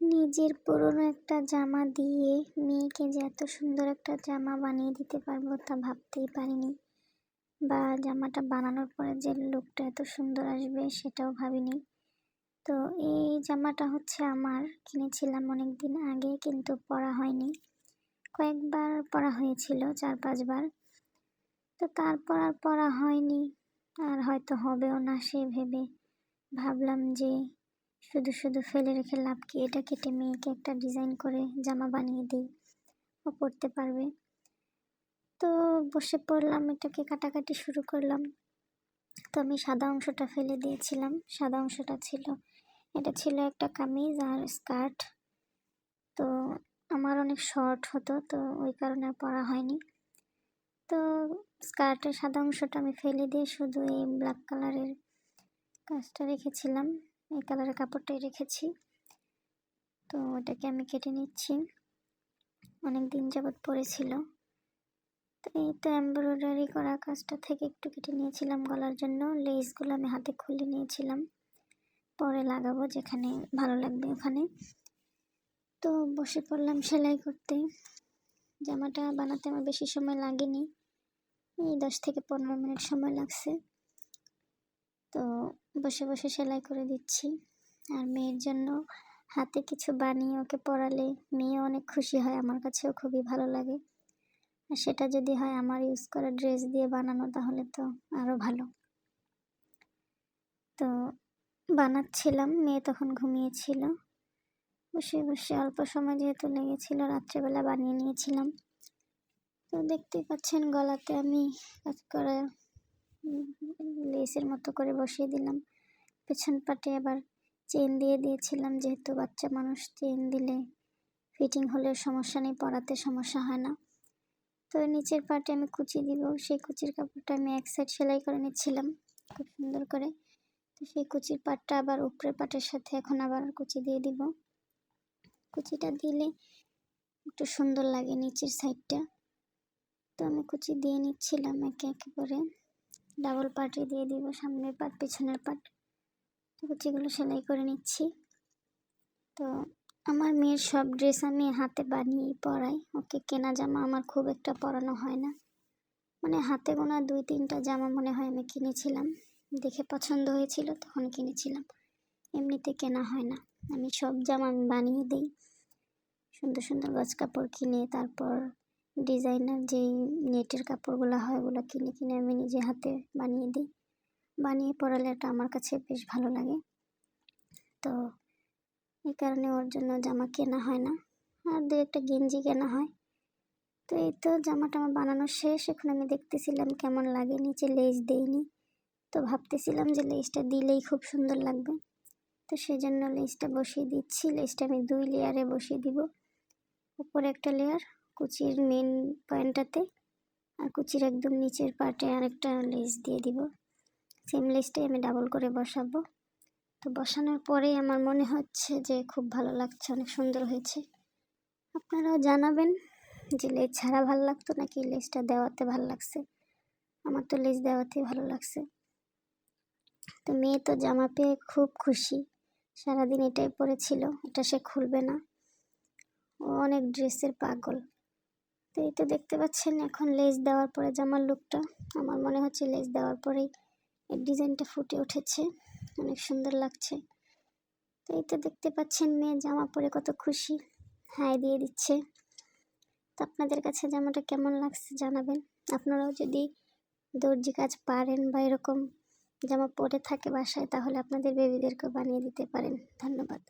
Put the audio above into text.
নিজের পুরনো একটা জামা দিয়ে মেয়েকে যে এত সুন্দর একটা জামা বানিয়ে দিতে পারব তা ভাবতেই পারিনি। বা জামাটা বানানোর পরে যে লুকটা এত সুন্দর আসবে সেটাও ভাবিনি। তো এই জামাটা হচ্ছে আমার, কিনেছিলাম অনেক দিন আগে কিন্তু পরা হয়নি। কয়েকবার পরা হয়েছিল, চার পাঁচবার। তো তারপর আর পরা হয়নি। আর হয়তো হবেও না সে ভেবে। ভাবলাম যে শুধু শুধু ফেলে রেখে লাভ কি? এটা কেটে মেয়েকে একটা ডিজাইন করে জামা বানিয়ে দিই। ও পরতে পারবে। তো বসে পড়লাম, এটাকে কাটাকাটি শুরু করলাম। তো আমি সাদা অংশটা ফেলে দিয়েছিলাম। সাদা অংশটা ছিল, এটা ছিল একটা কামিজ আর স্কার্ট। তো আমার অনেক শর্ট হতো, তো ওই কারণে পরা হয়নি। তো স্কার্টের সাদা অংশটা আমি ফেলে দিয়ে শুধু এই ব্ল্যাক কালারের কাজটা রেখেছিলাম। এই কালারের কাপড়টাই রেখেছি। তো ওটাকে আমি কেটে নিচ্ছি। অনেক দিন যাবৎ পরেছিল। তো এই তো এমব্রয়ডারি করা কাজটা থেকে একটু কেটে নিয়েছিলাম গলার জন্য। লেসগুলো আমি হাতে খুলে নিয়েছিলাম। পরে লাগাবো যেখানে ভালো লাগবে ওখানে। তো বসে পড়লাম সেলাই করতে। জামাটা বানাতে আমার বেশি সময় লাগেনি। এই দশ থেকে পনেরো মিনিট সময় লাগছে। তো বসে বসে সেলাই করে দিচ্ছি। আর মেয়ের জন্য হাতে কিছু বানিয়ে ওকে পরালে মেয়ে অনেক খুশি হয়, আমার কাছেও খুবই ভালো লাগে। আর সেটা যদি হয় আমার ইউজ করা ড্রেস দিয়ে বানানো, তাহলে তো আরও ভালো। তো বানাচ্ছিলাম, মেয়ে তখন ঘুমিয়েছিল। বসে বসে অল্প সময় যেহেতু লেগেছিল, রাত্রেবেলা বানিয়ে নিয়েছিলাম। তো দেখতেই পাচ্ছেন গলাতে আমি কাজ করা লেসের মতো করে বসিয়ে দিলাম। পেছন পাটে আবার চেন দিয়ে দিয়েছিলাম, যেহেতু বাচ্চা মানুষ, চেন দিলে ফিটিং হলে সমস্যা নেই, পরাতে সমস্যা হয় না। তো নিচের পাটে আমি কুচি দিব, সেই কুচির কাপড়টা আমি এক সাইড সেলাই করে নিচ্ছিলাম, খুব সুন্দর করে। তো সেই কুচির পাটটা আবার উপরের পাটের সাথে এখন আবার কুচি দিয়ে দিব। কুচিটা দিলে একটু সুন্দর লাগে নিচের সাইডটা তো আমি কুচি দিয়ে নিচ্ছিলাম একে একে করে। ডাবল পার্টে দিয়ে দিব, সামনের পাট পেছনের পাট কুচিগুলো সেলাই করে নিচ্ছি। তো আমার মেয়ের সব ড্রেস আমি হাতে বানিয়েই পরাই। ওকে কেনা জামা আমার খুব একটা পরানো হয় না। মানে হাতে গোনা দুই, তিনটা জামা মনে হয় আমি কিনেছিলাম। দেখে পছন্দ হয়েছিল, তখন কিনেছিলাম। এমনিতে কেনা হয় না। আমি সব জামা আমি বানিয়ে দিই। সুন্দর সুন্দর গজ কাপড় কিনে তারপর ডিজাইনার যেই নেটের কাপড়গুলো হয় ওগুলো কিনে কিনে আমি নিজে হাতে বানিয়ে দিই। বানিয়ে পরালে এটা আমার কাছে বেশ ভালো লাগে। তো এই কারণে ওর জন্য জামা কেনা হয় না। আর দু একটা গেঞ্জি কেনা হয়। তো এই তো জামাটা আমার বানানো শেষ। এখন আমি দেখতেছিলাম কেমন লাগে। নিচে লেজ দেইনি। তো ভাবতেছিলাম যে লেজটা দিলেই খুব সুন্দর লাগবে। তো সেই জন্য লেজটা বসিয়ে দিচ্ছি। লেজটা আমি দুই লেয়ারে বসিয়ে দিব। উপরে একটা লেয়ার কুচির মেন পয়েন্টটাতে আর কুচির একদম নিচের পার্টে আরেকটা লেস দিয়ে দিব। সেম লেসটাই আমি ডাবল করে বসাবো। তো বসানোর পরেই আমার মনে হচ্ছে যে খুব ভালো লাগছে, অনেক সুন্দর হয়েছে। আপনারাও জানাবেন যে লেস ছাড়া ভালো লাগতো নাকি লেসটা দেওয়াতে ভালো লাগছে? আমার তো লেস দেওয়াতেই ভালো লাগছে। তো মেয়ে তো জামা পেয়ে খুব খুশি। সারাদিন এটাই পরেছিল, এটা সে খুলবে না। ও অনেক ড্রেসের পাগল। তো এই তো দেখতে পাচ্ছেন এখন লেস দেওয়ার পরে জামার লুকটা, আমার মনে হচ্ছে লেস দেওয়ার পরেই এই ডিজাইনটা ফুটে উঠেছে, অনেক সুন্দর লাগছে। তো এই তো দেখতে পাচ্ছেন মেয়ে জামা পরে কত খুশি, হাই দিয়ে দিচ্ছে। তো আপনাদের কাছে জামাটা কেমন লাগছে জানাবেন। আপনারাও যদি দর্জি কাজ পারেন বা এরকম জামা পরে থাকে বাসায়, তাহলে আপনাদের বেবিদেরকেও বানিয়ে দিতে পারেন। ধন্যবাদ।